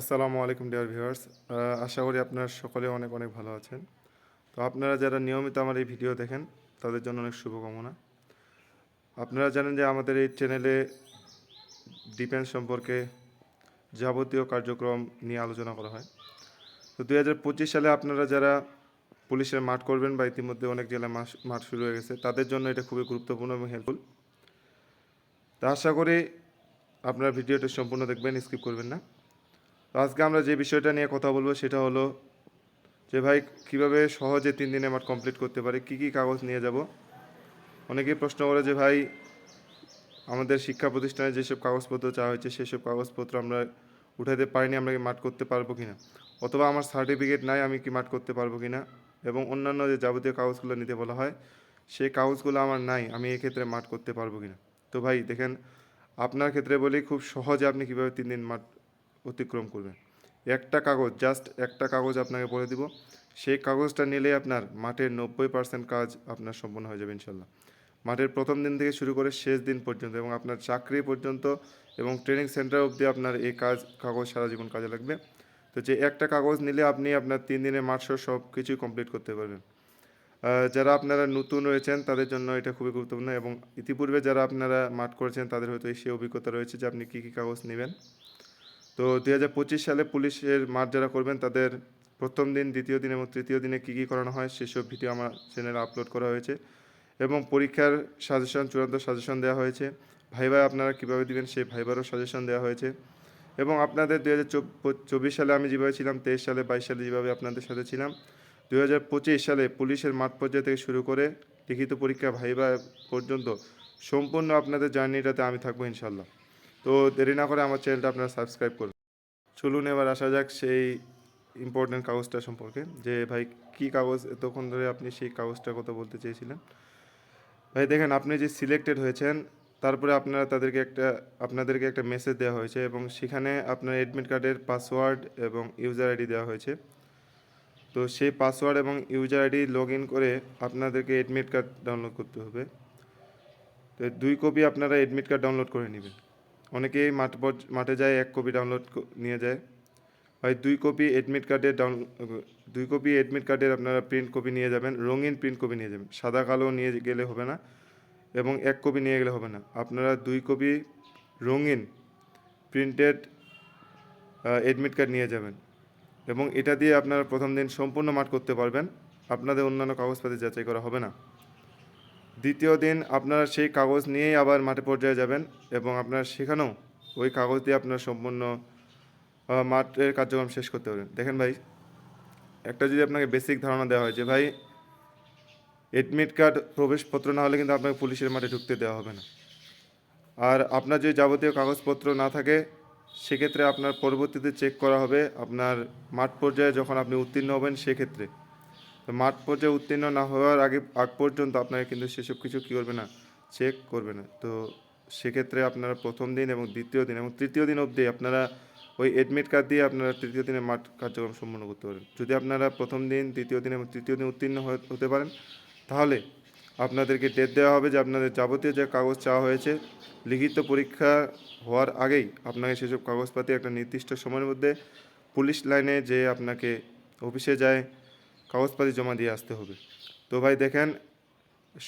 আসসালামু আলাইকুম, dear viewers. আশা করি আপনারা সকলে অনেক অনেক ভালো আছেন। তো আপনারা যারা নিয়মিত আমার এই ভিডিও দেখেন, তাদের জন্য অনেক শুভকামনা। আপনারা জানেন যে আমাদের এই চ্যানেলে ডিফেন্স সম্পর্কে যাবতীয় কার্যক্রম নিয়ে আলোচনা করা হয়। তো দুই হাজার পঁচিশ সালে আপনারা যারা পুলিশের মাঠ করবেন বা ইতিমধ্যে অনেক জেলায় মাঠ শুরু হয়ে গেছে, তাদের জন্য এটা খুবই গুরুত্বপূর্ণ এবং হেল্পফুল তা আশা করি আপনারা ভিডিওটা সম্পূর্ণ দেখবেন স্কিপ করবেন না। তো আজকে আমরা যে বিষয়টা নিয়ে কথা বলব সেটা হলো যে ভাই, কীভাবে সহজে তিন দিনে মাঠ কমপ্লিট করতে পারি, কি কি কাগজ নিয়ে যাব? অনেকেই প্রশ্ন করে যে ভাই, আমাদের শিক্ষা প্রতিষ্ঠানে যেসব কাগজপত্র চাওয়া হয়েছে, সেসব কাগজপত্র আমরা উঠাতে পারিনি, আমরা কি মাঠ করতে পারব কিনা? অথবা আমার সার্টিফিকেট নাই, আমি কি মাঠ করতে পারব কিনা? এবং অন্যান্য যে যাবতীয় কাগজগুলো নিতে বলা হয়, সেই কাগজগুলো আমার নাই, আমি এক্ষেত্রে মাঠ করতে পারব কিনা? তো ভাই, দেখেন, আপনার ক্ষেত্রে বলি, খুব সহজে আপনি কীভাবে তিন দিন মাঠ অতিক্রম করবেন একটা কাগজ জাস্ট একটা কাগজ আপনাকে বলে দিব। সেই কাগজটা নিলে আপনার মাঠের নব্বই পার্সেন্ট কাজ আপনার সম্পন্ন হয়ে যাবে ইনশাল্লাহ। মাঠের প্রথম দিন থেকে শুরু করে শেষ দিন পর্যন্ত এবং আপনার চাকরি পর্যন্ত এবং ট্রেনিং সেন্টার অবধি আপনার এই কাজ, কাগজ সারা জীবন কাজে লাগবে। তো যে একটা কাগজ নিলে আপনি আপনার তিন দিনের মাঠ সহ সব কিছুই কমপ্লিট করতে পারবেন। যারা আপনারা নতুন রয়েছেন, তাদের জন্য এটা খুবই গুরুত্বপূর্ণ এবং ইতিপূর্বে যারা আপনারা মাঠ করেছেন, তাদের হয়তো এই সেই অভিজ্ঞতা রয়েছে যে আপনি কী কী কাগজ নেবেন। তো দুই হাজার পঁচিশ সালে পুলিশের মাঠ যারা করবেন, তাদের প্রথম দিন, দ্বিতীয় দিন এবং তৃতীয় দিনে কী কী করানো হয় সেসব ভিডিও আমার চ্যানেলে আপলোড করা হয়েছে এবং পরীক্ষার সাজেশন, চূড়ান্ত সাজেশন দেওয়া হয়েছে। ভাইবা আপনারা কীভাবে দিবেন সেই ভাইবারও সাজেশন দেওয়া হয়েছে। এবং আপনাদের দুই হাজার সালে আমি যেভাবে ছিলাম, তেইশ সালে, বাইশ সালে যেভাবে আপনাদের সাথে ছিলাম, দুই হাজার পঁচিশ সালে পুলিশের মাঠ পর্যায় থেকে শুরু করে লিখিত পরীক্ষা ভাইবা পর্যন্ত সম্পূর্ণ আপনাদের জার্নিটাতে আমি থাকব ইনশাল্লাহ। তো দেরি না করে আমার চ্যানেলটা আপনারা সাবস্ক্রাইব করুন চলুন এবার আসা যাক সেই ইম্পর্টেন্ট কাগজটা সম্পর্কে, যে ভাই কী কাগজ, এতক্ষণ ধরে আপনি সেই কাগজটার কথা বলতে চেয়েছিলেন। ভাই দেখেন, আপনি যে সিলেক্টেড হয়েছেন, তারপরে আপনারা তাদেরকে একটা, আপনাদেরকে একটা মেসেজ দেওয়া হয়েছে এবং সেখানে আপনার অ্যাডমিট কার্ডের পাসওয়ার্ড এবং ইউজার আইডি দেওয়া হয়েছে। তো সেই পাসওয়ার্ড এবং ইউজার আইডি লগ ইন করে আপনাদেরকে অ্যাডমিট কার্ড ডাউনলোড করতে হবে। তো দুই কপি আপনারা অ্যাডমিট কার্ড ডাউনলোড করে নেবেন। অনেকেই মাঠ মাঠে যায়, এক কপি ডাউনলোড নিয়ে যায়। হয় দুই কপি অ্যাডমিট কার্ডের ডাউন দুই কপি অ্যাডমিট কার্ডের আপনারা প্রিন্ট কপি নিয়ে যাবেন, রঙিন প্রিন্ট কপি নিয়ে যাবেন। সাদা, কালো নিয়ে গেলে হবে না এবং এক কপি নিয়ে গেলে হবে না। আপনারা দুই কপি রঙিন প্রিন্টেড অ্যাডমিট কার্ড নিয়ে যাবেন এবং এটা দিয়ে আপনারা প্রথম দিন সম্পূর্ণ মাঠ করতে পারবেন। আপনাদের অন্যান্য কাগজপাতি যাচাই করা হবে না। দ্বিতীয় দিন আপনারা সেই কাগজ নিয়েই আবার মাঠে পর্যায়ে যাবেন এবং আপনারা সেখানেও ওই কাগজ দিয়ে আপনারা সম্পূর্ণ মাঠের কার্যক্রম শেষ করতে পারবেন। দেখেন ভাই, একটা যদি আপনাকে বেসিক ধারণা দেওয়া হয় যে ভাই এডমিট কার্ড প্রবেশপত্র না হলে কিন্তু আপনাকে পুলিশের মাঠে ঢুকতে দেওয়া হবে না। আর আপনার যদি যাবতীয় কাগজপত্র না থাকে, সেক্ষেত্রে আপনার পরবর্তীতে চেক করা হবে আপনার মাঠ পর্যায়ে যখন আপনি উত্তীর্ণ হবেন, সেক্ষেত্রে। তো মাঠ পর্যায়ে উত্তীর্ণ না হওয়ার আগে, আগ পর্যন্ত আপনাকে কিন্তু সেসব কিছু কী করবে না? চেক করবে না। তো সেক্ষেত্রে আপনারা প্রথম দিন এবং দ্বিতীয় দিন এবং তৃতীয় দিন অবধি আপনারা ওই এডমিট কার্ড দিয়ে আপনারা তৃতীয় দিনে মাঠ কার্যক্রম সম্পন্ন করতে পারেন। যদি আপনারা প্রথম দিন, দ্বিতীয় দিন এবং তৃতীয় দিন উত্তীর্ণ হতে পারেন, তাহলে আপনাদেরকে ডেট দেওয়া হবে যে আপনাদের যাবতীয় যে কাগজ চাওয়া হয়েছে, লিখিত পরীক্ষা হওয়ার আগেই আপনাকে সেসব কাগজপাতি একটা নির্দিষ্ট সময়ের মধ্যে পুলিশ লাইনে যে আপনাকে অফিসে যায় কাগজপাতি জমা দিয়ে আসতে হবে। তো ভাই দেখেন,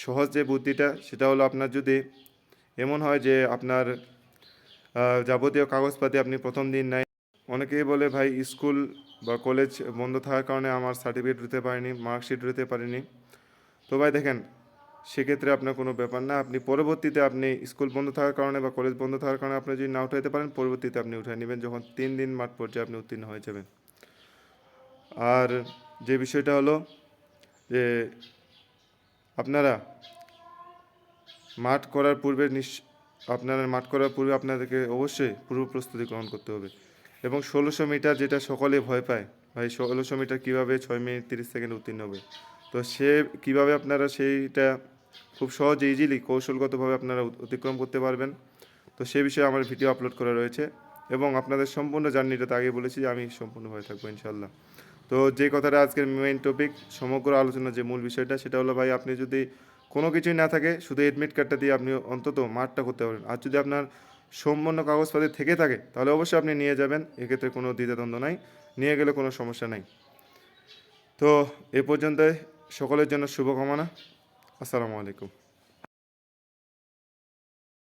সহজ যে বুদ্ধিটা, সেটা হলো আপনার যদি এমন হয় যে আপনার যাবতীয় কাগজপাতি আপনি প্রথম দিন নাই অনেকেই বলে, ভাই, স্কুল বা কলেজ বন্ধ থাকার কারণে আমার সার্টিফিকেট দিতে পারিনি, মার্কশিট দিতে পারিনি। তো ভাই দেখেন, সেক্ষেত্রে আপনার কোনো ব্যাপার না। আপনি পরবর্তীতে আপনি স্কুল বন্ধ থাকার কারণে বা কলেজ বন্ধ থাকার কারণে আপনি যদি না উঠাইতে পারেন, পরবর্তীতে আপনি উঠাই নেবেন, যখন তিন দিন মাঠ পর্যায়ে আপনি উত্তীর্ণ হয়ে যাবেন। আর যে বিষয়টা হলো যে আপনারা মাঠ করার পূর্বে নিশ, আপনারা মাঠ করার পূর্বে আপনাদেরকে অবশ্যই পূর্ব প্রস্তুতি গ্রহণ করতে হবে। এবং ষোলোশো মিটার যেটা সকলে ভয় পায়, ভাই ষোলোশো মিটার কীভাবে ছয় মিনিট তিরিশ সেকেন্ড উত্তীর্ণ হবে? তো সে কীভাবে আপনারা সেইটা খুব সহজে ইজিলি কৌশলগতভাবে আপনারা অতিক্রম করতে পারবেন। তো সে বিষয়ে আমার ভিডিও আপলোড করা রয়েছে এবং আপনাদের সম্পূর্ণ জার্নিটা তো আগে বলেছি যে আমি সম্পূর্ণভাবে থাকব ইনশাল্লাহ তো যে কথাটা আজকের মেইন টপিক সমগ্র আলোচনা যে মূল বিষয়টা, সেটা হলো ভাই, আপনি যদি কোনো কিছুই না থাকে, শুধু এডমিট কার্ডটা দিয়ে আপনি অন্তত মাঠটা করতে পারেন। আর যদি আপনার সম্পূর্ণ কাগজপত্র থেকে থাকে, তাহলে অবশ্যই আপনি নিয়ে যাবেন। এক্ষেত্রে কোনো দ্বিধাদ্বন্দ্ব নাই। নিয়ে গেলে কোনো সমস্যা নাই। তো এ পর্যন্ত সকলের জন্য শুভকামনা। আসসালামু আলাইকুম।